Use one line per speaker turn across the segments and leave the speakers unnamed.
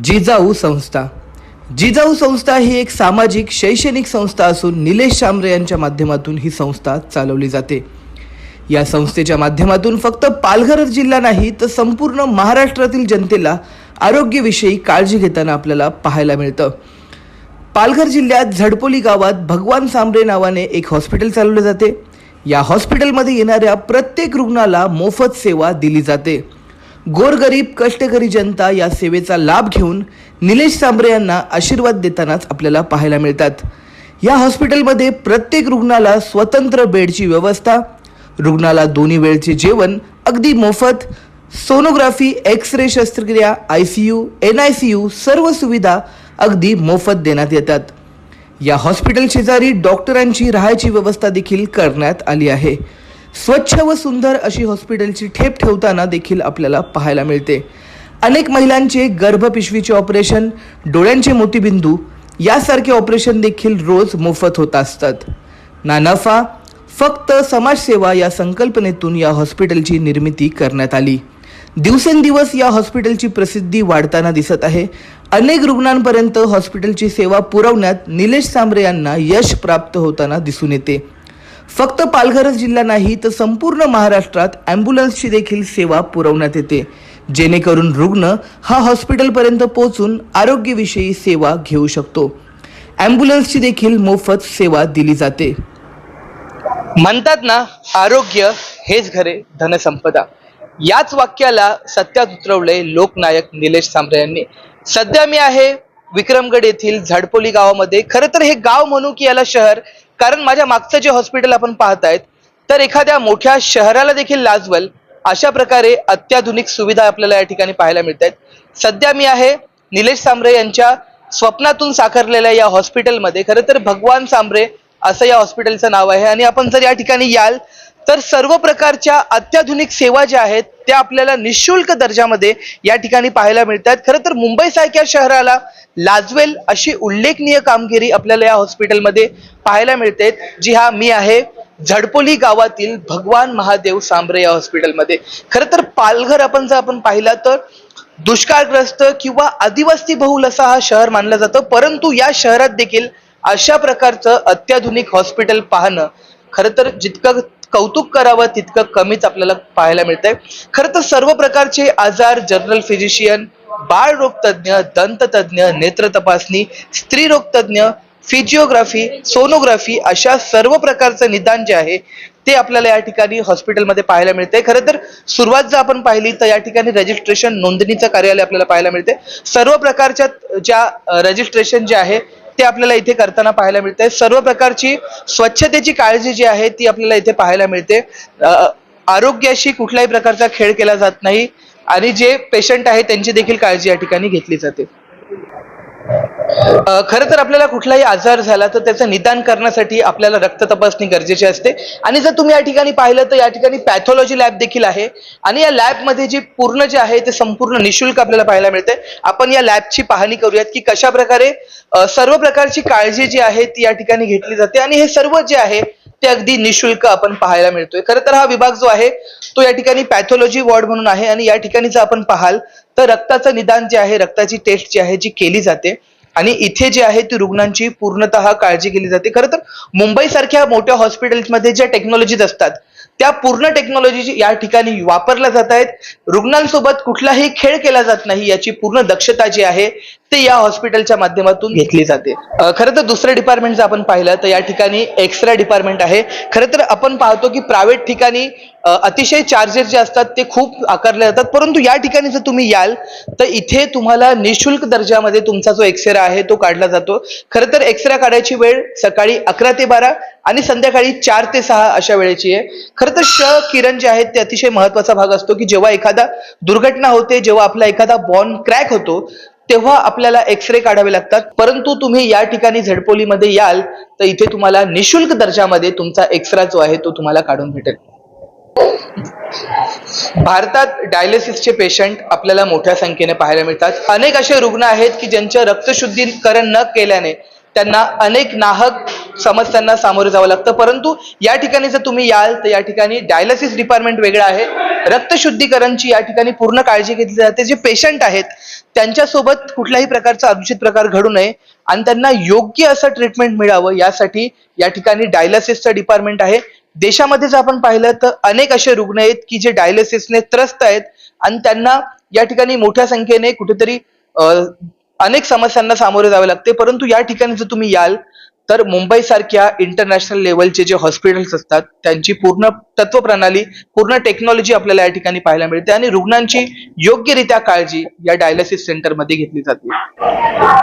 जिजाऊ संस्था. जिजाऊ संस्था ही एक सामाजिक शैक्षणिक संस्था असून निलेश शामरे यांच्या माध्यमातून ही संस्था चालवली जाते. या संस्थेच्या माध्यमातून फक्त पालघर जिल्हा नाही तर संपूर्ण महाराष्ट्रातील जनतेला आरोग्यविषयी काळजी घेताना आपल्याला पाहायला मिळतं. पालघर जिल्ह्यात झडपोली गावात भगवान सांबरे नावाने एक हॉस्पिटल चालवले जाते. या हॉस्पिटलमध्ये येणाऱ्या प्रत्येक रुग्णाला मोफत सेवा दिली जाते. गोरगरीब कष्टकरी जनता या सेवेचा लाभ घेऊन निलेश सांबरे यांना आशीर्वाद देतानाच आपल्याला पाहायला मिळतात. या हॉस्पिटलमध्ये प्रत्येक रुग्णाला स्वतंत्र बेडची व्यवस्था रुग्णाला दोन्ही वेळचे जेवण अगदी मोफत सोनोग्राफी एक्स रे शस्त्रक्रिया I C U N I C U सर्व सुविधा अगदी मोफत देण्यात येतात. या हॉस्पिटल शेजारी डॉक्टरांची राहायची व्यवस्था देखील करण्यात आली आहे. स्वच्छ व सुंदर अशी हॉस्पिटलची ठेप ठेवताना देखील आपल्याला पाहायला मिळते. अनेक महिलांचे गर्भपिशवीचे ऑपरेशन डोळ्यांचे मोतीबिंदू यासारखे ऑपरेशन देखील रोज मोफत होत असतात. ना नफा फक्त समाजसेवा या संकल्पनेतून या हॉस्पिटलची निर्मिती करण्यात आली. दिवसेंदिवस या हॉस्पिटलची प्रसिद्धी वाढताना दिसत आहे. अनेक रुग्णांपर्यंत हॉस्पिटलची सेवा पुरवण्यात निलेश सांबरे यांना यश प्राप्त होताना दिसून येते. फक्त पालघरच जिल्हा नाही तर संपूर्ण महाराष्ट्रात ॲम्ब्युलन्सची देखील सेवा पुरवण्यात येते. जेणेकरून रुग्ण हा हॉस्पिटलपर्यंत पोहोचून आरोग्यविषयी सेवा घेऊ शकतो. ॲम्ब्युलन्सची देखील मोफत सेवा दिली जाते.
म्हणतात ना आरोग्य हेच घरे धनसंपदा याच वाक्याला सत्यात उतरवले लोकनायक निलेश सांबरे यांनी. सध्या मी आहे विक्रमगड येथील झाडपोली गावामध्ये. खरं तर हे गाव म्हणू की याला शहर कारण माझ्या मागचं जे हॉस्पिटल आपण पाहतायत तर एखाद्या मोठ्या शहराला देखील लाजवल अशा प्रकारे अत्याधुनिक सुविधा आपल्याला या ठिकाणी पाहायला मिळत आहेत सध्या मी आहे निलेश सांबरे यांच्या स्वप्नातून साकारलेल्या या हॉस्पिटलमध्ये खरं तर भगवान सांबरे असं या हॉस्पिटलचं नाव आहे. आणि आपण जर या ठिकाणी याल तर सर्व प्रकारच्या अत्याधुनिक सेवा ज्या आहेत त्या आपल्याला निशुल्क दर्जामध्ये या ठिकाणी पाहायला मिळतात. खरं तर मुंबईसारख्या शहराला लाजवेल अशी उल्लेखनीय कामगिरी आपल्याला या हॉस्पिटलमध्ये पाहायला मिळते. जी हा मी आहे झडपोली गावातील भगवान महादेव सांबरे या हॉस्पिटलमध्ये. खरं तर पालघर आपण जर आपण पाहिला तर दुष्काळग्रस्त किंवा आदिवासी बहुल असा हा शहर मानलं जातं. परंतु या शहरात देखील अशा प्रकारचं अत्याधुनिक हॉस्पिटल पाहणं खरं तर जितकं कौतुक करावं तितकं कमीच आपल्याला पाहायला मिळतंय. खरं तर सर्व प्रकारचे आजार जनरल फिजिशियन बाळरोग तज्ज्ञ दंत तज्ज्ञ नेत्र तपासणी स्त्रीरोग तज्ज्ञ फिजिओग्राफी सोनोग्राफी अशा सर्व प्रकारचं निदान जे आहे ते आपल्याला या ठिकाणी हॉस्पिटलमध्ये पाहायला मिळते खरं तर सुरुवात जर आपण पाहिली तर या ठिकाणी रजिस्ट्रेशन नोंदणीचं कार्यालय आपल्याला पाहायला मिळते सर्व प्रकारच्या ज्या रजिस्ट्रेशन जे आहे ते आपल्याला इथे करताना पाहायला मिळते सर्व प्रकारची स्वच्छतेची काळजी जी आहे ती आपल्याला इथे पाहायला मिळते. आरोग्याशी कुठल्याही प्रकारचा खेळ केला जात नाही आणि जे पेशंट आहे त्यांची देखील काळजी या ठिकाणी घेतली जाते. खरं तर आपल्याला कुठलाही आजार झाला तर त्याचं निदान करण्यासाठी आपल्याला रक्त तपासणी गरजेची असते. आणि जर तुम्ही या ठिकाणी पाहिलं तर या ठिकाणी पॅथॉलॉजी लॅब देखील आहे. आणि या लॅबमध्ये जे पूर्ण जे आहे ते संपूर्ण निशुल्क आपल्याला पाहायला मिळते आपण या लॅबची पाहणी करूयात की कशा प्रकारे सर्व प्रकारची काळजी जी आहे ती या ठिकाणी घेतली जाते. आणि हे सर्व जे आहे ते अगदी निशुल्क आपण पाहायला मिळतोय. खरं तर हा विभाग जो आहे तो या ठिकाणी पॅथॉलॉजी वॉर्ड म्हणून आहे. आणि या ठिकाणी जर आपण पाहाल तर रक्ताचं निदान जे आहे रक्ताची टेस्ट जी आहे जी केली जाते आणि इथे जे आहे ती रुग्णांची पूर्णतः काळजी केली जाते. खरं तर मुंबई सारख्या मोठ्या हॉस्पिटल्समध्ये ज्या टेक्नॉलॉजीज असतात त्या पूर्ण टेक्नॉलॉजी या ठिकाणी वापरल्या जात आहेत. रुग्णांसोबत कुठलाही खेळ केला जात नाही याची पूर्ण दक्षता जी आहे ते या हॉस्पिटलच्या माध्यमातून घेतली जाते. खरं तर दुसरं डिपार्टमेंट जर आपण पाहिलं तर या ठिकाणी एक्सरे डिपार्टमेंट आहे. खरं तर आपण पाहतो की प्रायव्हेट ठिकाणी अतिशय चार्जेस जे असतात ते खूप आकारले जातात. परंतु या ठिकाणी जर तुम्ही याल तर इथे तुम्हाला निशुल्क दर्जामध्ये तुमचा जो एक्सरे आहे तो काढला जातो. खरं तर एक्सरे काढायची वेळ सकाळी अकरा ते बारा आणि संध्याकाळी चार ते सहा अशा वेळेची आहे. खरं तर श किरण जे आहेत ते अतिशय महत्त्वाचा भाग असतो की जेव्हा एखादा दुर्घटना होते जेव्हा आपला एखादा बॉन्ड क्रॅक होतो तेव्हा आपल्याला एक्सरे काढावे लागतात. परंतु तुम्ही या ठिकाणी झडपोलीमध्ये याल तर इथे तुम्हाला निशुल्क दर्जामध्ये तुमचा एक्सरा जो आहे तो तुम्हाला काढून भेटेल. भारतात डायलिसिसचे पेशंट आपल्याला मोठ्या संख्येने पाहायला मिळतात. अनेक असे रुग्ण आहेत की ज्यांचे रक्तशुद्धीकरण न केल्याने त्यांना अनेक नाहक समस्यांना सामोरे जावं लागतं. परंतु या ठिकाणी जर तुम्ही याल तर या ठिकाणी डायलिसिस डिपार्टमेंट वेगळं आहे. रक्तशुद्धीकरणची या ठिकाणी पूर्ण काळजी घेतली जाते. जे पेशंट आहेत त्यांच्यासोबत कुठल्याही प्रकारचा अनुचित प्रकार घडू नये आणि त्यांना योग्य असं ट्रीटमेंट मिळावं यासाठी या ठिकाणी डायलिसिसचं डिपार्टमेंट आहे. देशामध्ये जर आपण पाहिलं तर अनेक असे रुग्ण आहेत की जे डायलिसिसने त्रस्त आहेत आणि त्यांना या ठिकाणी मोठ्या संख्येने कुठेतरी अनेक समस्यांना सामोरे जावे लागते. परंतु या ठिकाणी जर तुम्ही याल तर मुंबई सारख्या इंटरनॅशनल लेवलचे जे हॉस्पिटल्स असतात त्यांची पूर्ण तत्वप्रणाली पूर्ण टेक्नॉलॉजी आपल्याला या ठिकाणी पाहायला मिळते आणि रुग्णांची योग्यरित्या काळजी या डायलिसिस सेंटरमध्ये घेतली जाते.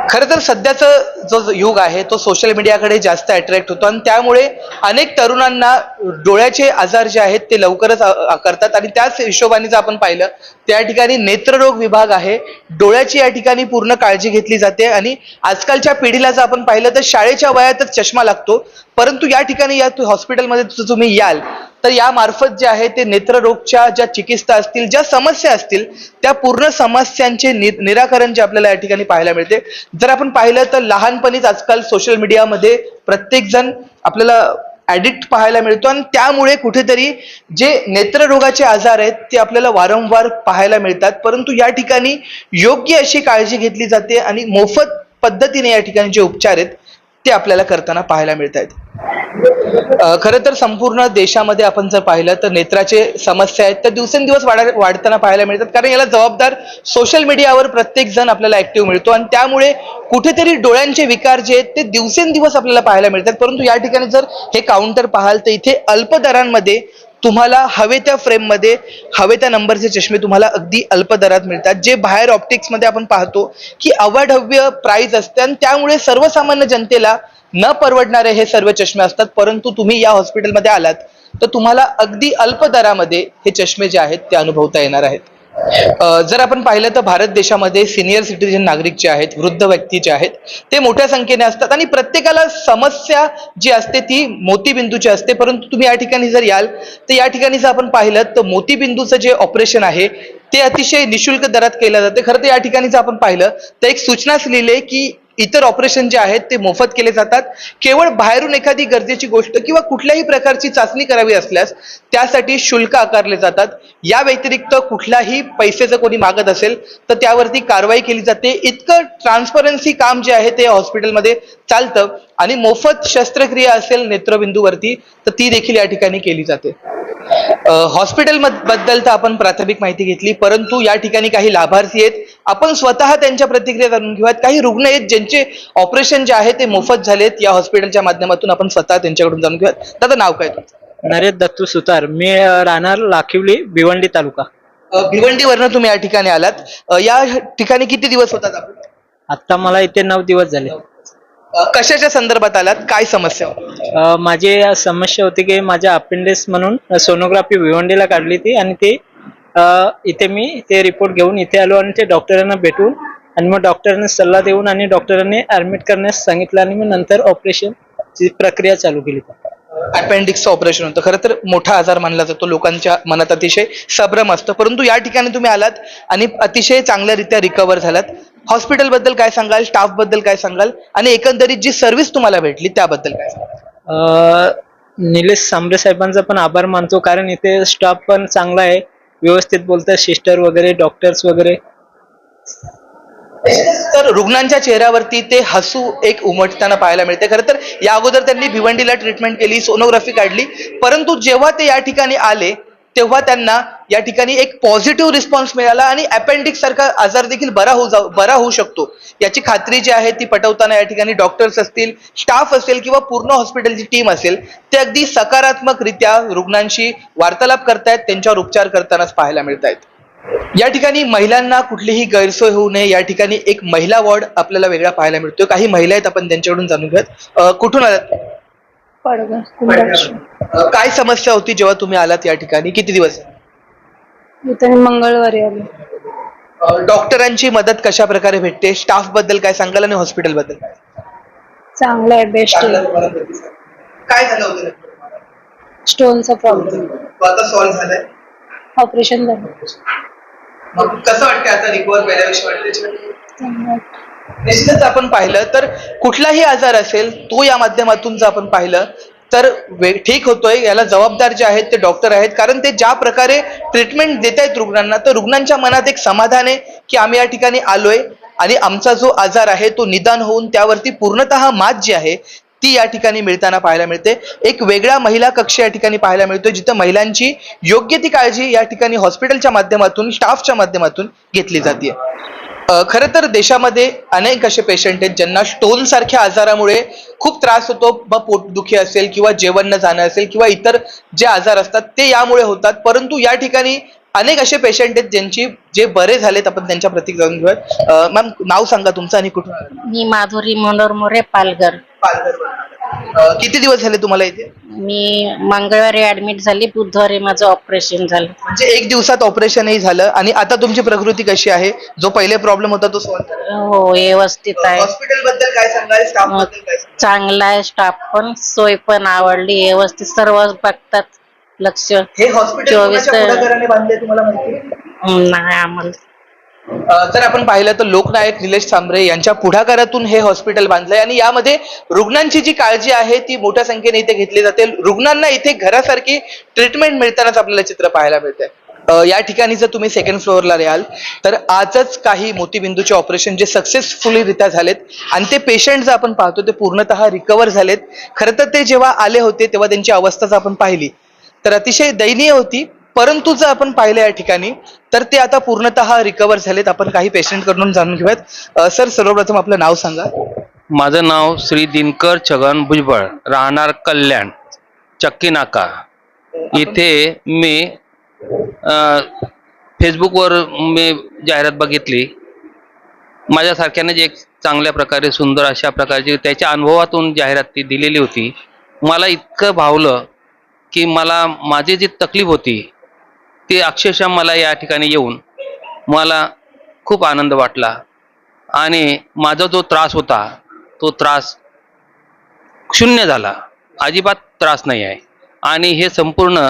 खर तर सध्याचा जो युग आहे तो सोशल मीडियाकडे जास्त अट्रॅक्ट होतो आणि त्यामुळे अनेक तरुणांना डोळ्याचे आजार जे आहेत ते लवकरच करतात आणि त्याच हिशोबाने जर आपण पाहिलं त्या ठिकाणी नेत्ररोग विभाग आहे. डोळ्याची या ठिकाणी पूर्ण काळजी घेतली जाते आणि आजकालच्या पिढीला जर आपण पाहिलं तर शाळेच्या वयातच चष्मा लागतो. परंतु या ठिकाणी या हॉस्पिटलमध्ये जर तुम्ही याल तर यामार्फत जे आहे ते नेत्ररोगच्या ज्या चिकित्सा असतील ज्या समस्या असतील त्या पूर्ण समस्यांचे नि- निराकरण जे आपल्याला या ठिकाणी पाहायला मिळते. जर आपण पाहिलं तर लहानपणीच आजकाल सोशल मीडियामध्ये प्रत्येकजण आपल्याला ऍडिक्ट पाहायला मिळतो आणि त्यामुळे कुठेतरी जे नेत्ररोगाचे आजार आहेत ते आपल्याला वारंवार पाहायला मिळतात. परंतु या ठिकाणी योग्य अशी काळजी घेतली जाते आणि मोफत पद्धतीने या ठिकाणी जे उपचार आहेत ते आपल्याला करताना पाहायला मिळत आहेत खरं तर संपूर्ण देशामध्ये आपण जर पाहिलं तर नेत्राचे समस्या आहेत. तर दिवसेंदिवस वाढ वाढताना पाहायला मिळतात. कारण याला जबाबदार सोशल मीडियावर प्रत्येक जण आपल्याला ऍक्टिव्ह मिळतो. आणि त्यामुळे कुठेतरी डोळ्यांचे विकार जे आहेत ते दिवसेंदिवस आपल्याला पाहायला मिळतात. परंतु या ठिकाणी जर हे काउंटर पाहाल तर इथे अल्प दरांमध्ये तुम्हाला हवे त्या फ्रेममध्ये हवे त्या नंबरचे चष्मे तुम्हाला अगदी अल्प दरात मिळतात. जे बाहेर ऑप्टिक्समध्ये आपण पाहतो की अवाढव्य प्राईज असते. आणि त्यामुळे सर्वसामान्य जनतेला न परवडणारे हे सर्व चष्मे असतात परंतु तुम्ही या हॉस्पिटलमध्ये आलात तर तुम्हाला अगदी अल्प दरामध्ये हे चष्मे जे आहेत ते अनुभवता येणार आहेत. जर आपण पाहिलं तर भारत देशामध्ये सिनियर सिटीजन नागरिक जे आहेत वृद्ध व्यक्ती जे आहेत ते मोठ्या संख्येने असतात आणि प्रत्येकाला समस्या जी असते ती मोतीबिंदूची असते परंतु तुम्ही या ठिकाणी जर याल तर या ठिकाणी जर आपण पाहिलं तर मोतीबिंदूचं जे ऑपरेशन आहे ते अतिशय निशुल्क दरात केलं जाते. खरं तर या ठिकाणी जर आपण पाहिलं तर एक सूचनाच लिहिली की इतर ऑपरेशन जे आहेत ते मोफत केले जातात. केवळ बाहेरून एखादी गरजेची गोष्ट किंवा कुठल्याही प्रकारची चाचणी करावी असल्यास त्यासाठी शुल्क आकारले जातात. या व्यतिरिक्त कुठलाही पैसे जर कोणी मागत असेल तर त्यावरती कारवाई केली जाते. इतकं ट्रान्सपरन्सी काम जे आहे ते हॉस्पिटलमध्ये चालतं. आणि मोफत शस्त्रक्रिया असेल नेत्रबिंदूवरती तर ती देखील या ठिकाणी केली जाते. हॉस्पिटलबद्दल तर आपण प्राथमिक माहिती घेतली परंतु या ठिकाणी काही लाभार्थी आहेत. आपण स्वतः त्यांच्या प्रतिक्रिया जाणून घेऊयात. काही रुग्ण आहेत ज्यांचे ऑपरेशन जे आहे ते मोफत झालेत. या हॉस्पिटलच्या माध्यमातून आपण स्वतः त्यांच्याकडून जाणून घेऊयात. दादा नाव काय तुमचं?
नरेश दत्तू सुतार. मी राहणार लाखिवली भिवंडी तालुका.
भिवंडीवरनं तुम्ही या ठिकाणी आलात. या ठिकाणी किती दिवस होतात आपण?
आता मला इथे नऊ दिवस झाले.
कशाच्या संदर्भात आलात? काय समस्या होती?
अ, माझी समस्या होती की माझ्या अपेंडिक्स म्हणून सोनोग्राफी भिवंडीला काढली ती आणि ते अ, इथे मी ते रिपोर्ट घेऊन इथे आलो आणि ते डॉक्टरांना भेटून आणि मग डॉक्टरांनी सल्ला देऊन आणि डॉक्टरांनी ऍडमिट करण्यास सांगितलं आणि मग नंतर ऑपरेशन ची प्रक्रिया चालू केली.
अपेंडिक्सचं ऑपरेशन होतं. खरं तर मोठा आजार मानला जातो. लोकांच्या मनात अतिशय संभ्रम असतं. परंतु या ठिकाणी तुम्ही आलात आणि अतिशय चांगल्यारीत्या रिकवर झालात. हॉस्पिटलबद्दल काय सांगाल? स्टाफबद्दल काय सांगाल? आणि एकंदरीत जी सर्व्हिस तुम्हाला भेटली त्याबद्दल काय सांगाल?
निलेश सांबरे साहेबांचा पण आभार मानतो कारण इथे स्टाफ पण चांगला आहे. व्यवस्थित बोलतात सिस्टर वगैरे डॉक्टर्स वगैरे.
तर रुग्णांच्या चेहऱ्यावरती ते हसू एक उमटताना पाहायला मिळते. खरं तर या अगोदर त्यांनी भिवंडीला ट्रीटमेंट केली सोनोग्राफी काढली. परंतु जेव्हा ते या ठिकाणी आले तेव्हा त्यांना या ठिकाणी एक पॉझिटिव्ह रिस्पॉन्स मिळाला आणि अपेंडिक्स सारखा आजार देखील बरा होऊ जाऊ बरा होऊ शकतो. याची खात्री जी आहे ती पटवताना या ठिकाणी डॉक्टर्स असतील स्टाफ असेल किंवा पूर्ण हॉस्पिटलची टीम असेल ते अगदी सकारात्मकरित्या रुग्णांशी वार्तालाप करतायत त्यांच्यावर उपचार करतानाच पाहायला मिळत आहेत या ठिकाणी महिलांना कुठलीही गैरसोय होऊ नये या ठिकाणी एक महिला वॉर्ड आपल्याला वेगळा पाहायला मिळतोय. काही महिला आहेत आपण त्यांच्याकडून जाणून घेऊयात. कुठून आलात?
पडगा कुंभार
अं, काय समस्या होती जेव्हा तुम्ही आलात या ठिकाणी? किती दिवस?
इथे मंगळवारी आले.
अं, डॉक्टरांची मदत कशा प्रकारे भेटते? स्टाफबद्दल काय सांगाल आणि हॉस्पिटलबद्दल काय?
चांगलं आहे बेस्ट
काय झालं होतं नेमकं तुम्हाला?
स्टोनचा प्रॉब्लेम
तो आता सॉल्व्ह झालाय?
ऑपरेशन झालं.
मग कसं वाटतं आता रिकवर पहिल्यापेक्षा वाटते
चांगलं.
निश्चितच आपण पाहिलं तर कुठलाही आजार असेल तो या माध्यमातून जर आपण पाहिलं तर ठीक होतोय याला जबाबदार जे आहेत ते डॉक्टर आहेत. कारण ते ज्या प्रकारे ट्रीटमेंट देत आहेत रुग्णांना तर रुग्णांच्या मनात एक समाधान आहे की आम्ही या ठिकाणी आलोय आणि आमचा जो आजार आहे तो निदान होऊन त्यावरती पूर्णतः मात जी आहे ती या ठिकाणी मिळताना पाहायला मिळते. एक वेगळा महिला कक्ष या ठिकाणी पाहायला मिळतो जिथं महिलांची योग्य ती काळजी या ठिकाणी हॉस्पिटलच्या माध्यमातून स्टाफच्या माध्यमातून घेतली जाते खरं तर देशामध्ये अनेक असे पेशंट आहेत ज्यांना स्टोन सारख्या आजारामुळे खूप त्रास होतो मग पोटदुखी असेल किंवा जेवण न जाणं असेल किंवा इतर जे आजार असतात ते यामुळे होतात. परंतु या ठिकाणी अनेक असे पेशंट आहेत ज्यांची जे बरे झालेत आपण त्यांच्या प्रतीक जाणून घेऊयात मॅम नाव सांगा तुमचं आणि कुठून?
मी माधुरी मनोहर मोरे पालघर.
अं, किती दिवस झाले तुम्हाला इथे?
मी मंगळवारी ऍडमिट झाली बुधवारी माझं ऑपरेशन झालं.
म्हणजे एक दिवसात ऑपरेशनही झालं आणि आता तुमची प्रकृती कशी आहे? जो पहिले प्रॉब्लेम होता तो सॉल्व्ह झाला.
हो व्यवस्थित आहे.
हॉस्पिटलबद्दल काय सांगाल? स्टाफबद्दल काय सांगाल?
चांगला आहे स्टाफ पण. सोय पण आवडली व्यवस्थित. सर्व बघतात लक्ष.
हे हॉस्पिटल
चोवीस
कोणाच्या पुढाकाराने बांधले तुम्हाला माहिती आहे?
नाही आम्हाला.
जर आपण पाहिलं तर लोकनायक निलेश सांबरे यांच्या पुढाकारातून हे हॉस्पिटल बांधलंय आणि यामध्ये रुग्णांची जी काळजी आहे ती मोठ्या संख्येने इथे घेतली जाते. रुग्णांना इथे घरासारखी ट्रीटमेंट मिळतानाच आपल्याला चित्र पाहायला मिळतंय. या ठिकाणी जर तुम्ही सेकंड फ्लोअरला राहाल तर आजच काही मोतीबिंदूचे ऑपरेशन जे सक्सेसफुली रित्या झालेत आणि ते पेशंट जर आपण पाहतो ते पूर्णतः रिकवर झालेत. खरं तर ते जेव्हा आले होते तेव्हा त्यांची अवस्था जर आपण पाहिली तर अतिशय दयनीय होती. परंतु जर आपण पाहिलं या ठिकाणी तर ते आता पूर्णतः रिकवर झालेत. आपण काही पेशंटकडून जाणून घेऊयात. सर सर्वप्रथम आपलं नाव सांगा.
माझं नाव श्री दिनकर छगन भुजबळ राहणार कल्याण चक्की नाका. इथे मी फेसबुकवर मी जाहिरात बघितली. माझ्यासारख्याने जे एक चांगल्या प्रकारे सुंदर अशा प्रकारची त्याच्या अनुभवातून जाहिरात ती दिलेली होती. मला इतकं भावलं की मला माझी जी तकलीफ होती ते अक्षरशः मला या ठिकाणी येऊन मला खूप आनंद वाटला. आणि माझा जो त्रास होता तो त्रास शून्य झाला. अजिबात त्रास नाही आहे. आणि हे संपूर्ण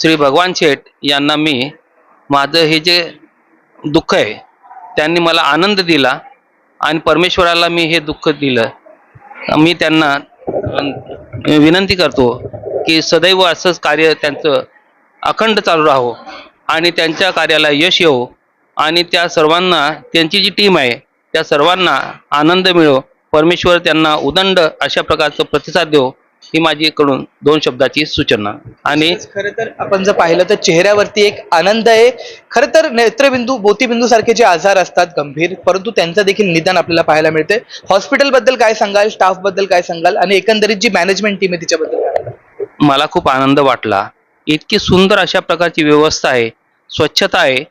श्री भगवान शेठ यांना मी माझं हे जे दुःख आहे त्यांनी मला आनंद दिला आणि परमेश्वराला मी हे दुःख दिलं. मी त्यांना विनंती करतो की सदैव असंच कार्य त्यांचं अखंड चालू राहो आणि त्यांच्या कार्याला यश येवो. आणि त्या सर्वांना त्यांची जी टीम आहे त्या सर्वांना आनंद मिळो. परमेश्वर त्यांना उदंड अशा प्रकारचं प्रतिसाद देव ही माझी कडून दोन शब्दाची सूचना. आणि
खरं तर आपण जर पाहिलं तर चेहऱ्यावरती एक आनंद आहे. खरं तर नेत्रबिंदू मोतीबिंदू सारखे जे आजार असतात गंभीर परंतु त्यांचं देखील निदान आपल्याला पाहायला मिळते. हॉस्पिटलबद्दल काय सांगाल? स्टाफबद्दल काय सांगाल? आणि एकंदरीत जी मॅनेजमेंट टीम आहे तिच्याबद्दल?
मला खूप आनंद वाटला. इतकी सुंदर अशा प्रकारची व्यवस्था आहे स्वच्छता आहे.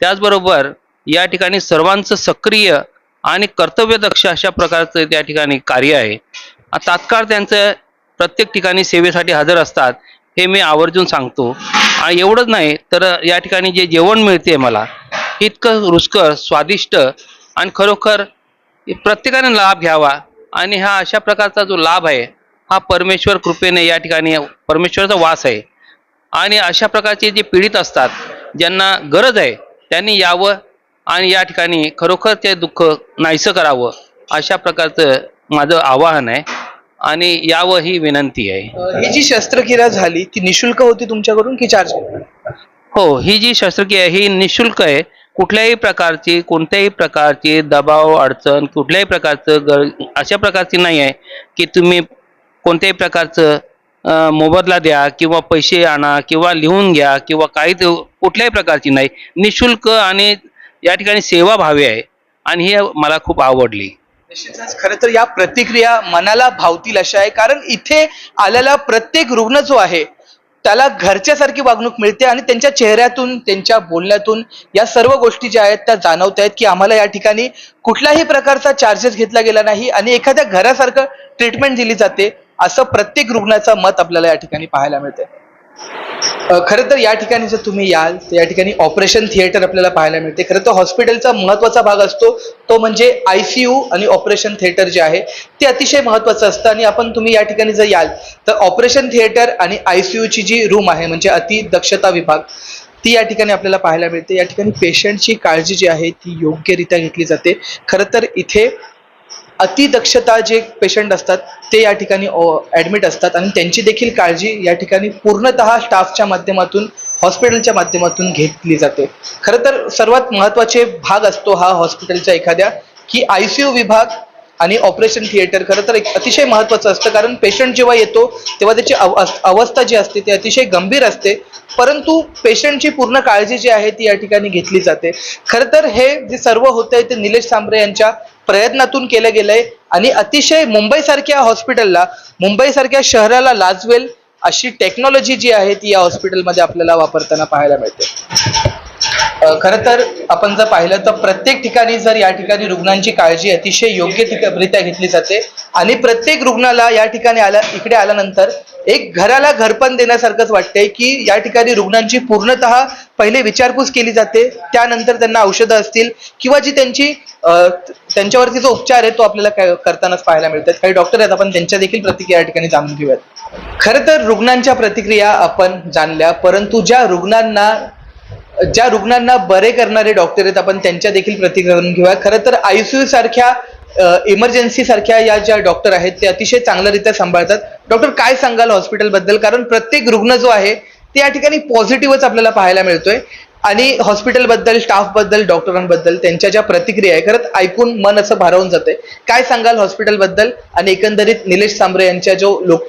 त्याचबरोबर या ठिकाणी सर्वांचं सक्रिय आणि कर्तव्यदक्ष अशा प्रकारचं त्या ठिकाणी कार्य आहे. तात्काळ त्यांचं प्रत्येक ठिकाणी सेवेसाठी हजर असतात हे मी आवर्जून सांगतो. आणि एवढंच नाही तर या ठिकाणी जे जेवण मिळते मला इतकं रुचकर स्वादिष्ट आणि खरोखर प्रत्येकाने लाभ घ्यावा. आणि हा अशा प्रकारचा जो लाभ आहे हा परमेश्वर कृपेने या ठिकाणी परमेश्वराचा वास आहे. आणि अशा प्रकारचे जे पीडित असतात ज्यांना गरज आहे त्यांनी यावं आणि या ठिकाणी खरोखर ते दुःख नाहीसं करावं अशा प्रकारचं माझं आवाहन आहे. आणि यावं ही विनंती आहे.
ही जी शस्त्रक्रिया झाली ती निशुल्क होती तुमच्याकडून की चार्ज
हो ही जी शस्त्रक्रिया आहे, ही निशुल्क आहे. कुठल्याही प्रकारची कोणत्याही प्रकारची दबाव अडचण कुठल्याही प्रकारचं गर अशा प्रकारची नाही आहे की तुम्ही कोणत्याही प्रकारचं मोबदला द्या किंवा पैसे आणा किंवा लिहून घ्या किंवा काही कुठल्याही प्रकारची नाही. निशुल्क आणि या ठिकाणी सेवा भावी आहे. आणि हे मला खूप आवडली.
निश्चितच. खरं तर या प्रतिक्रिया मनाला भावतील अशा आहे. कारण इथे आलेला प्रत्येक रुग्ण जो आहे त्याला घरच्यासारखी वागणूक मिळते आणि त्यांच्या चेहऱ्यातून त्यांच्या बोलण्यातून या सर्व गोष्टी ज्या आहेत त्या जाणवत आहेत की आम्हाला या ठिकाणी कुठल्याही प्रकारचा चार्जेस घेतला गेला नाही आणि एखाद्या घरासारखं ट्रीटमेंट दिली जाते. असं प्रत्येक रुग्णाचं मत आपल्याला या ठिकाणी पाहायला मिळते खरं तर या ठिकाणी जर तुम्ही याल तर या ठिकाणी ऑपरेशन थिएटर आपल्याला पाहायला मिळते खरं तर हॉस्पिटलचा महत्त्वाचा भाग असतो तो म्हणजे आयसीयू आणि ऑपरेशन थिएटर जे आहे ते अतिशय महत्वाचं असतं. आणि आपण तुम्ही या ठिकाणी जर याल तर ऑपरेशन थिएटर आणि आयसीयूची जी रूम आहे म्हणजे अति दक्षता विभाग ती या ठिकाणी आपल्याला पाहायला मिळते. या ठिकाणी पेशंटची काळजी जी आहे ती योग्यरित्या घेतली जाते. खरं तर इथे अतिदक्षता जे पेशंट असतात ते या ठिकाणी ॲडमिट असतात. आणि त्यांची देखील काळजी या ठिकाणी पूर्णतः स्टाफच्या माध्यमातून हॉस्पिटलच्या माध्यमातून घेतली जाते. खरं तर सर्वात महत्त्वाचे भाग असतो हा हॉस्पिटलच्या एखाद्या की आय सी यू विभाग आणि ऑपरेशन थिएटर खरं तर एक अतिशय महत्त्वाचं असतं. कारण पेशंट जेव्हा येतो तेव्हा त्याची अव अवस्था जी असते ती अतिशय गंभीर असते. परंतु पेशंटची पूर्ण काळजी जी आहे ती या ठिकाणी घेतली जाते. खरं तर हे जे सर्व होतंय ते निलेश सांबरे यांच्या प्रयत्नातून केलं गेलंय. आणि अतिशय मुंबईसारख्या हॉस्पिटलला मुंबईसारख्या शहराला लाजवेल अशी टेक्नॉलॉजी जी आहे ती या हॉस्पिटलमध्ये आपल्याला वापरताना पाहायला मिळते. खरं तर आपण जर पाहिलं तर प्रत्येक ठिकाणी जर या ठिकाणी रुग्णांची काळजी अतिशय योग्य रित्या घेतली जाते. आणि प्रत्येक रुग्णाला या ठिकाणी आल्या इकडे आल्यानंतर एक घराला घरपण देण्यासारखंच वाटतंय की या ठिकाणी रुग्णांची पूर्णतः पहिले विचारपूस केली जाते. त्यानंतर त्यांना औषधं असतील किंवा जी त्यांची त्यांच्यावरती जो उपचार आहे तो आपल्याला करतानाच पाहायला मिळतात. काही डॉक्टर आहेत आपण त्यांच्या देखील प्रतिक्रिया या ठिकाणी जाणून घेऊयात. खरं तर रुग्णांच्या प्रतिक्रिया आपण जाणल्या परंतु ज्या रुग्णांना ज्या रुग्णांना बरे करणारे डॉक्टर आहेत आपण त्यांच्या देखील प्रतिक्रिया जाणून घेऊया. खरं तर आयसीयू सारख्या इमर्जन्सी सारख्या या ज्या डॉक्टर आहेत ते अतिशय चांगल्यारीत्या सांभाळतात. डॉक्टर काय सांगाल हॉस्पिटलबद्दल? कारण प्रत्येक रुग्ण जो आहे ते या ठिकाणी पॉझिटिव्हच आपल्याला पाहायला मिळतोय. आणि हॉस्पिटलबद्दल स्टाफबद्दल डॉक्टरांबद्दल त्यांच्या ज्या प्रतिक्रिया आहे खरंच ऐकून मन असं भारावून जाते काय सांगाल हॉस्पिटलबद्दल? आणि एकंदरीत निलेश सांबरे यांच्या जो लोक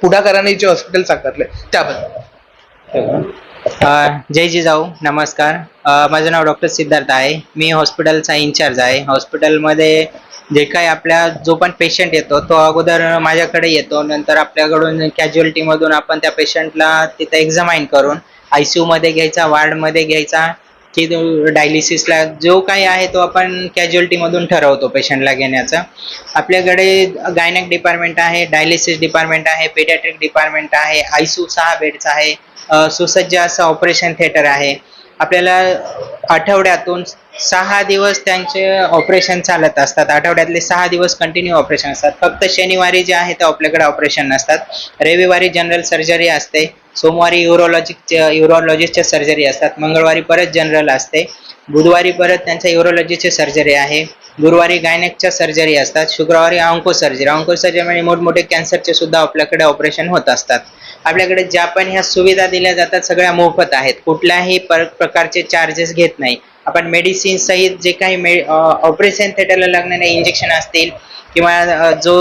पुढाकाराने जे हॉस्पिटल साकारले त्याबद्दल.
जय जिजाऊ नमस्कार. माझं नाव डॉक्टर सिद्धार्थ आहे. मी हॉस्पिटलचा इन्चार्ज आहे. हॉस्पिटलमध्ये जे काही आपल्या जो पण पेशंट येतो तो अगोदर माझ्याकडे येतो. नंतर आपल्याकडून कॅज्युअलिटीमधून आपण त्या पेशंटला तिथं एक्झामाइन करून आय सी यूमध्ये घ्यायचा वार्डमध्ये घ्यायचा की डायलिसिसला जो काही आहे तो आपण कॅज्युअलिटीमधून ठरवतो पेशंटला घेण्याचा. आपल्याकडे गायनॅक डिपार्टमेंट आहे डायलिसिस डिपार्टमेंट आहे पेडॅट्रिक डिपार्टमेंट आहे आय सी यू सहा बेडचा आहे. सुसज्ज असं ऑपरेशन थिएटर आहे. आपल्याला आठवड्यातून सहा दिवस त्यांचे ऑपरेशन चालत असतात. आठवड्यातले सहा दिवस कंटिन्यू ऑपरेशन असतात. फक्त शनिवारी जे आहे ते आपल्याकडे ऑपरेशन नसतात. रविवारी जनरल सर्जरी असते. सोमवारी युरोलॉजिक युरोलॉजिस्टच्या सर्जरी असतात. मंगळवारी परत जनरल असते. बुधवारी परत त्यांच्या युरोलॉजीची सर्जरी आहे. गुरुवारी गायनेकच्या सर्जरी असतात. शुक्रवारी ऑंको सर्जरी ऑंको सर्जरी म्हणजे मोठमोठे कॅन्सरचे सुद्धा आपल्याकडे ऑपरेशन होत असतात. आपल्याकडे ज्या पण ह्या सुविधा दिल्या जातात सगळ्या मोफत आहेत. कुठल्याही पर प्रकारचे चार्जेस घेत नाही. आपण मेडिसिन सहित जे काही मे ऑपरेशन थिएटरला लागणारे इंजेक्शन असतील किंवा जो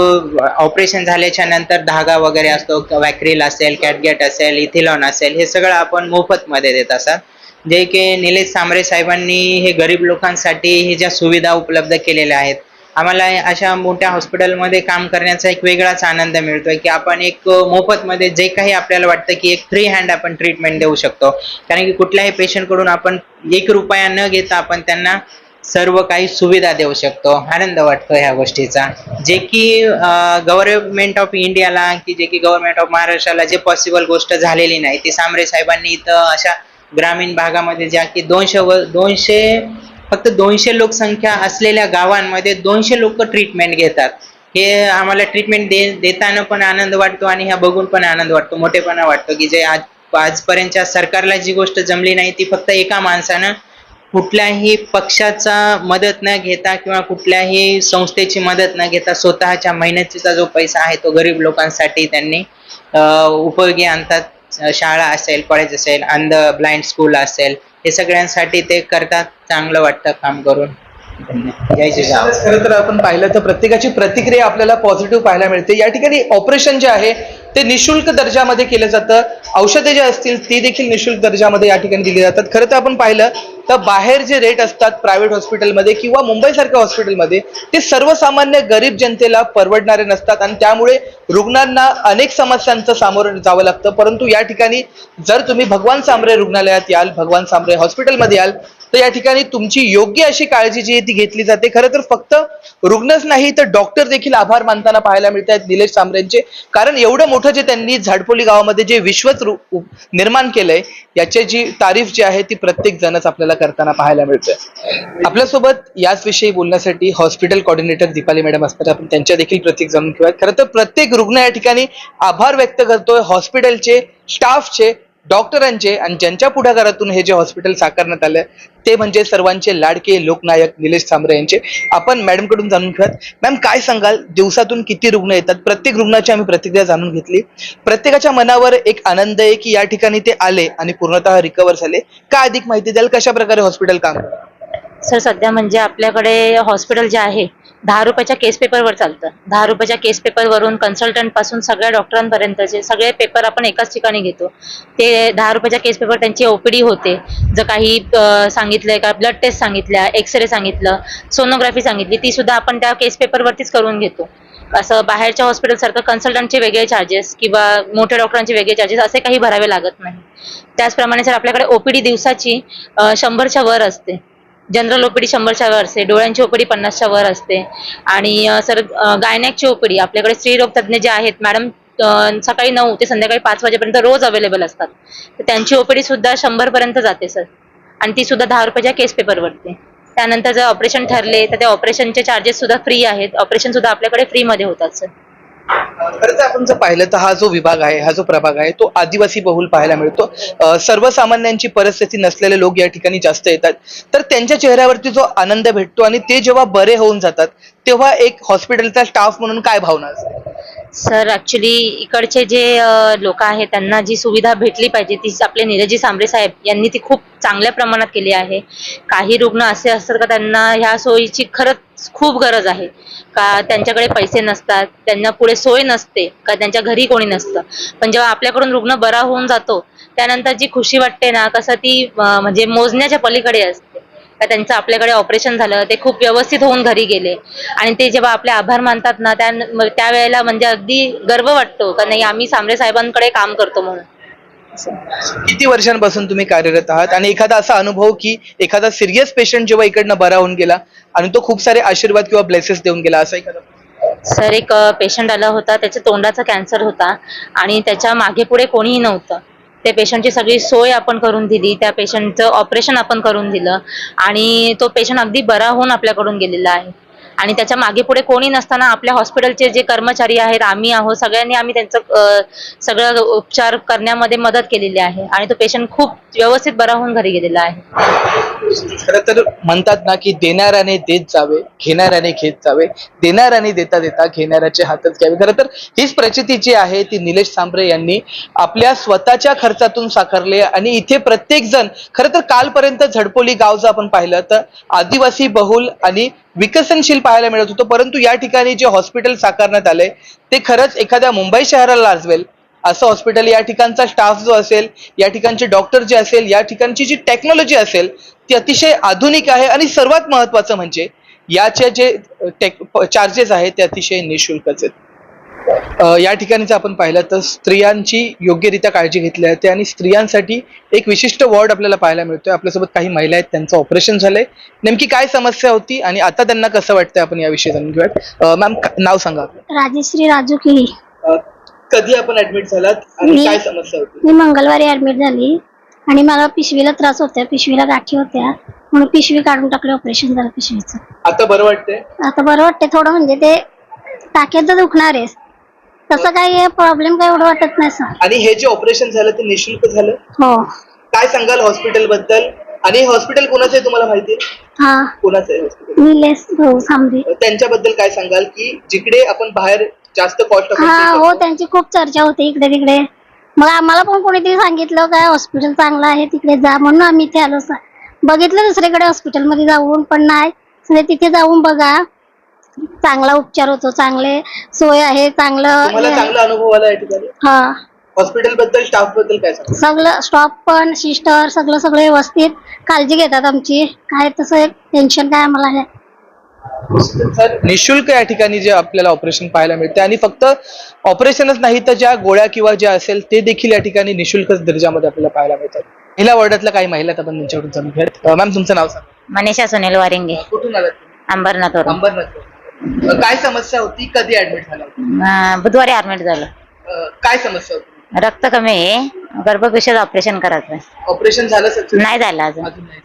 ऑपरेशन झाल्याच्यानंतर धागा वगैरे असतो वॅक्रिल असेल कॅटगेट असेल इथिलॉन असेल हे सगळं आपण मोफतमध्ये देत असतात. जे की निलेश सांबरे साहेबांनी हे गरीब लोकांसाठी हे ज्या सुविधा उपलब्ध केलेल्या आहेत आम्हाला अशा मोठ्या हॉस्पिटलमध्ये काम करण्याचा एक वेगळाच आनंद मिळतोय की आपण एक मोफतमध्ये जे काही आपल्याला वाटतं की एक फ्री हँड आपण ट्रीटमेंट देऊ शकतो. कारण की कुठल्याही पेशंटकडून आपण एक रुपया न घेता आपण त्यांना सर्व काही सुविधा देऊ शकतो. आनंद वाटतो ह्या गोष्टीचा. जे की गव्हर्नमेंट ऑफ इंडियाला की जे की गव्हर्नमेंट ऑफ महाराष्ट्राला जे पॉसिबल गोष्ट झालेली नाही ती सांबरे साहेबांनी इथं अशा ग्रामीण भागामध्ये ज्या की दोनशे व दोनशे फक्त दोनशे लोकसंख्या असलेल्या गावांमध्ये दोनशे लोक ट्रीटमेंट घेतात. हे आम्हाला ट्रीटमेंट दे देताना पण आनंद वाटतो आणि ह्या बघून पण आनंद वाटतो. मोठेपणा वाटतो की जे आज आजपर्यंतच्या सरकारला जी गोष्ट जमली नाही ती फक्त एका माणसानं कुठल्याही पक्षाचा मदत न घेता किंवा कुठल्याही संस्थेची मदत न घेता स्वतःच्या मेहनतीचा जो पैसा आहे तो गरीब लोकांसाठी त्यांनी उपयोगी आणतात. शाळा असेल कॉलेज असेल अंध ब्लाइंड स्कूल असेल हे सगळ्यांसाठी ते करतात. चांगलं वाटतं काम करून. धन्यवाद.
खरं तर आपण पाहिलं तर प्रत्येकाची प्रतिक्रिया आपल्याला पॉझिटिव्ह पाहायला मिळते. या ठिकाणी ऑपरेशन जे आहे ते निशुल्क दर्जामध्ये केलं जातं. औषधे जे असतील ती देखील निशुल्क दर्जामध्ये या ठिकाणी दिली जातात. खरं तर आपण पाहिलं तर बाहेर जे रेट असतात प्रायव्हेट हॉस्पिटलमध्ये किंवा मुंबईसारख्या हॉस्पिटलमध्ये ते सर्वसामान्य गरीब जनतेला परवडणारे नसतात आणि त्यामुळे रुग्णांना अनेक समस्यांचं सामोरं जावं लागतं. परंतु या ठिकाणी जर तुम्ही भगवान सांबरे रुग्णालयात याल भगवान सांबरे हॉस्पिटलमध्ये याल तर या ठिकाणी तुमची योग्य अशी काळजी जी आहे ती घेतली जाते. खरं तर फक्त रुग्णच नाही तर डॉक्टर देखील आभार मानताना पाहायला मिळत आहेत निलेश सांबरेंचे कारण एवढं मोठं जे त्यांनी झाडपोली गावामध्ये जे विश्वच रु- निर्माण केलंय याची जी तारीफ जी आहे ती प्रत्येक जणच आपल्याला करताना पाहायला मिळतोय आपल्यासोबत याच विषयी बोलण्यासाठी हॉस्पिटल कॉर्डिनेटर दीपाली मॅडम असतात. आपण त्यांच्या देखील प्रत्येक जाणून घेऊयात. खरं तर प्रत्येक रुग्ण या ठिकाणी आभार व्यक्त करतोय. हॉस्पिटलचे स्टाफचे डॉक्टरांचे आणि ज्यांच्या पुढाकारातून हे जे हॉस्पिटल साकारण्यात आलं ते म्हणजे सर्वांचे लाडके लोकनायक निलेश सांबरे यांचे. आपण मॅडमकडून जाणून घेऊयात. मॅम काय सांगाल? दिवसातून किती रुग्ण येतात? प्रत्येक रुग्णाची आम्ही प्रतिक्रिया जाणून घेतली. प्रत्येकाच्या मनावर एक आनंद आहे की या ठिकाणी ते आले आणि पूर्णतः रिकव्हर झाले. काय अधिक माहिती द्याल? कशा प्रकारे हॉस्पिटल काम करतं?
सर सध्या म्हणजे आपल्याकडे हॉस्पिटल जे आहे दहा रुपयाच्या केस पेपरवर चालतं. दहा रुपयाच्या केस पेपरवरून कन्सल्टंटपासून सगळ्या डॉक्टरांपर्यंतचे सगळे पेपर आपण एकाच ठिकाणी घेतो ते दहा रुपयाच्या केस पेपर त्यांची ओपीडी होते. जर काही सांगितलं का ब्लड टेस्ट सांगितल्या एक्सरे सांगितलं सोनोग्राफी सांगितली ती सुद्धा आपण त्या केस पेपरवरतीच करून घेतो. असं बाहेरच्या हॉस्पिटलसारखं कन्सल्टंटचे वेगळे चार्जेस किंवा मोठ्या डॉक्टरांचे वेगळे चार्जेस असे काही भरावे लागत नाही. त्याचप्रमाणे सर आपल्याकडे ओपीडी दिवसाची शंभरच्या वर असते. जनरल ओपीडी शंभरच्या वर असते डोळ्यांची ओपीडी पन्नासच्या वर असते. आणि सर गायनॅकची ओपीडी आपल्याकडे स्त्रीरोग तज्ज्ञ जे आहेत मॅडम सकाळी नऊ ते संध्याकाळी पाच वाजेपर्यंत रोज अवेलेबल असतात. तर त्यांची ओपीडी सुद्धा शंभरपर्यंत जाते सर. आणि ती सुद्धा दहा रुपयाच्या केस पेपरवरती त्यानंतर जर ऑपरेशन ठरले तर त्या ऑपरेशनचे चार्जेस सुद्धा फ्री आहेत. ऑपरेशन सुद्धा आपल्याकडे फ्रीमध्ये होतात सर.
खरंच आपण जर पाहिलं तर हा जो विभाग आहे हा जो प्रभाग आहे तो आदिवासी बहुल पाहायला मिळतो. सर्वसामान्यांची परिस्थिती नसलेले लोक या ठिकाणी जास्त येतात. तर त्यांच्या चेहऱ्यावरती जो आनंद भेटतो आणि ते जेव्हा बरे होऊन जातात तेव्हा एक हॉस्पिटलचा स्टाफ म्हणून काय भावना असते?
सर ऍक्च्युली इकडचे जे लोक आहेत त्यांना जी सुविधा भेटली पाहिजे ती आपले निरजी सांबरे साहेब यांनी ती खूप चांगल्या प्रमाणात केली आहे. काही रुग्ण असे असतात का त्यांना ह्या सोयीची खरंच खूप गरज आहे. का त्यांच्याकडे पैसे नसतात त्यांना पुढे सोय नसते का त्यांच्या घरी कोणी नसतं. पण जेव्हा आपल्याकडून रुग्ण बरा होऊन जातो त्यानंतर जी खुशी वाटते ना कसं ती म्हणजे मोजण्याच्या पलीकडे असते. का त्यांचं आपल्याकडे ऑपरेशन झालं ते खूप व्यवस्थित होऊन घरी गेले. आणि ते जेव्हा आपले आभार मानतात ना त्या त्यावेळेला म्हणजे अगदी गर्व वाटतो का नाही आम्ही सांबरे साहेबांकडे काम करतो म्हणून.
किती वर्षांपासून तुम्ही कार्यरत आहात? आणि एखादा असा अनुभव की एखादा सिरियस पेशंट जेव्हा इकडनं बरा होऊन गेला आणि तो खूप सारे आशीर्वाद किंवा ब्लेसेस देऊन गेला असा एखादा?
सर एक पेशंट आला होता त्याच्या तोंडाचा कॅन्सर होता आणि त्याच्यामागे पुढे कोणीही नव्हतं. त्या पेशंटची सगळी सोय आपण करून दिली त्या पेशंटचं ऑपरेशन आपण करून दिलं आणि तो पेशंट अगदी बरा होऊन आपल्याकडून गेलेला आहे. आणि त्याच्यामागे पुढे कोणी नसताना आपल्या हॉस्पिटलचे जे कर्मचारी आहेत आम्ही आहोत सगळ्यांनी आम्ही त्यांचं सगळं उपचार करण्यामध्ये मदत केलेली आहे. आणि तो पेशंट खूप व्यवस्थित बरा होऊन घरी गेलेला आहे.
खरं तर म्हणतात ना की देणाऱ्याने देत जावे घेणाऱ्याने घेत जावे. देणाऱ्याने देता देता घेणाऱ्याचे हातच घ्यावे. खरं तर हीच प्रचिती जी आहे ती निलेश सांबरे यांनी आपल्या स्वतःच्या खर्चातून साकारले आणि इथे प्रत्येक जण खरं तर कालपर्यंत झडपोली गाव जर आपण पाहिलं तर आदिवासी बहुल आणि विकसनशील पाहायला मिळत होतं. परंतु या ठिकाणी जे हॉस्पिटल साकारण्यात आले ते खरंच एखाद्या मुंबई शहराला लाजवेल. असं हॉस्पिटल या ठिकाणचा स्टाफ जो असेल या ठिकाणचे डॉक्टर जे असेल या ठिकाणची जी टेक्नॉलॉजी असेल ती अतिशय आधुनिक आहे आणि सर्वात महत्वाचं म्हणजे याचे जे टेक चार्जेस आहेत ते अतिशय निशुल्कच आहेत. या ठिकाणी जर आपण पाहिलं तर स्त्रियांची योग्यरित्या काळजी घेतली जाते आणि स्त्रियांसाठी एक विशिष्ट वॉर्ड आपल्याला पाहायला मिळतोय. आपल्यासोबत काही महिला आहेत त्यांचं ऑपरेशन झालंय. नेमकी काय समस्या होती आणि आता त्यांना कसं वाटतंय आपण याविषयी जाणून घेऊयात. मॅम नाव सांगा.
राजश्री राजू केळी
कधी आपण ऍडमिट झालात आणि काय समस्या होती?
मी मंगळवारी ऍडमिट झाली आणि मला पिशवीला त्रास होत्या पिशवीला गाठी होत्या. म्हणून पिशवी काढून टाकली ऑपरेशन झालं पिशवीचं.
आता बरं वाटतंय?
आता बरं वाटते थोडं म्हणजे ते टाक्यात दुखणार. आहे तसं काही प्रॉब्लेम काही एवढं वाटत नाही सर
आणि हे जे ऑपरेशन झालं ते निशुल्क झालं?
हो.
काय सांगाल हॉस्पिटलबद्दल? आणि हॉस्पिटल कोणाचं आहे तुम्हाला माहिती आहे?
हा.
कोणाचं आहे हॉस्पिटल
निलेश भाऊ सांबरे.
त्यांच्याबद्दल काय सांगाल की जिकडे आपण बाहेर जास्त कॉस्ट
हा हो त्यांची खूप चर्चा होती इकडे तिकडे. मग आम्हाला पण कोणीतरी सांगितलं काय हॉस्पिटल चांगलं आहे तिकडे जा म्हणून आम्ही इथे आलो सर बघितलं दुसरीकडे हॉस्पिटलमध्ये जाऊन पण नाही. सगळे तिथे जाऊन बघा. चांगला उपचार होतो चांगले सोय आहे चांगलं हे
तुम्हाला
आहे.
चांगला अनुभव आला या ठिकाणी?
हा.
हॉस्पिटलबद्दल स्टाफबद्दल काय
सगळं स्टॉप पण सिस्टर सगळं सगळं व्यवस्थित. काळजी घेतात आमची. काय तसं टेन्शन काय आम्हाला आहे
तर निशुल्क या ठिकाणी जे आपल्याला ऑपरेशन पाहायला मिळते आणि फक्त ऑपरेशनच नाही तर ज्या गोळ्या किंवा ज्या असेल ते देखील या ठिकाणी निशुल्क दर्जामध्ये आपल्याला पाहायला मिळतात. महिला वॉर्डातल्या काही महिला आहेत, आपण त्यांच्याकडून जाणून घेऊयात. मॅम तुमचं नाव सांगा.
मनीषा सुनील वारिंगे.
कुठून आलात तुम्ही?
अंबरनाथवरून.
अंबरनाथ अं, काय समस्या होती? कधी ऍडमिट झाला होता?
अं, बुधवारी ऍडमिट झालं.
अं, काय समस्या होती?
रक्त कमी आहे. गर्भपिशवीचं ऑपरेशन करायचं आहे.
ऑपरेशन झालं सक्सेस
नाही झालं अजून.
अजून नाही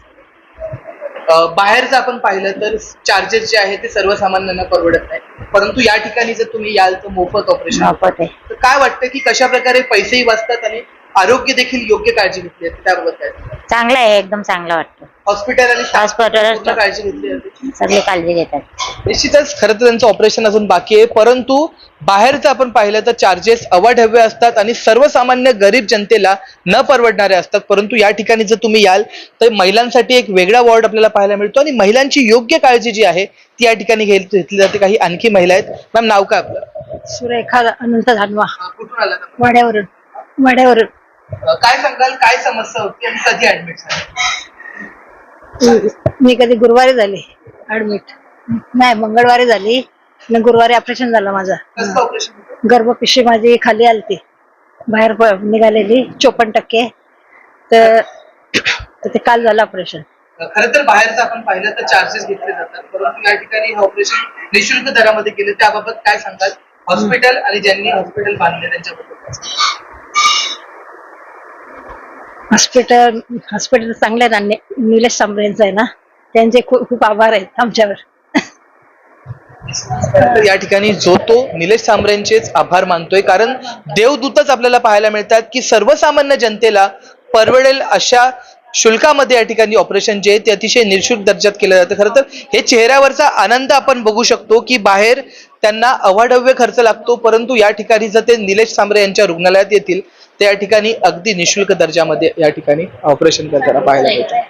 अं, बाहेर जर आपण पाहिलं तर चार्जेस जे आहे ते सर्वसामान्यांना परवडत नाही. परंतु या ठिकाणी जर तुम्ही याल तर मोफत ऑपरेशन
मोफत आहे.
तर काय वाटतं की कशा प्रकारे पैसेही वाचतात आणि आरोग्य देखील योग्य काळजी घेतली आहे त्याबाबत काय?
चांगलं आहे एकदम चांगलं वाटतं.
हॉस्पिटल आणि
हॉस्पिटल-
काळजी घेतली जाते.
सगळे काळजी घेतात.
निश्चितच खरं तर त्यांचं ऑपरेशन अजून बाकी आहे परंतु बाहेरचं आपण पाहिलं तर चार्जेस अवाढव्य असतात आणि सर्वसामान्य गरीब जनतेला न परवडणारे असतात. परंतु या ठिकाणी जर तुम्ही याल तर महिलांसाठी एक वेगळा वॉर्ड आपल्याला पाहायला मिळतो आणि महिलांची योग्य काळजी जी आहे ती या ठिकाणी घेत- घेतली जाते. काही आणखी महिला आहेत. मॅम नाव काय आपलं?
सुरेखा अनंत धानवा.
कुठून आला
वाड्यावरून. वाड्यावरून.
काय सांगाल? काय समस्या होती आणि कधी ऍडमिट
मी कधी गुरुवारी झाली. ऍडमिट नाही मंगळवारी झाली. आणि गुरुवारी ऑपरेशन झालं माझं. गर्भपिशवी माझी खाली आलती. बाहेर निघालेली चोपन्न टक्के. तर ते काल झालं ऑपरेशन
खरं तर बाहेरचं आपण पाहिलं तर चार्जेस घेतले जातात. परंतु या ठिकाणी ऑपरेशन निशुल्क दरामध्ये केले. त्याबाबत काय सांगाल? हॉस्पिटल आणि ज्यांनी हॉस्पिटल बांधले त्यांच्याबद्दल?
हॉस्पिटल हॉस्पिटल चांगले आहेत निलेश सांबरेंचं आहे ना त्यांचे खूप खूप आभार आहेत आमच्यावर.
तर या ठिकाणी जो तो निलेश सांबरेंचेच आभार मानतोय कारण देवदूतच आपल्याला पाहायला मिळतात की सर्वसामान्य जनतेला परवडेल अशा शुल्कामध्ये या ठिकाणी ऑपरेशन जे आहे ते अतिशय निशुल्क दर्जात केलं जातं. खरं तर हे चेहऱ्यावरचा आनंद आपण बघू शकतो की बाहेर त्यांना अवाढव्य खर्च लागतो परंतु या ठिकाणी जर ते निलेश सांबरे यांच्या रुग्णालयात येतील तर या ठिकाणी अगदी निशुल्क दर्जामध्ये या ठिकाणी ऑपरेशन करताना पाहायला मिळतं.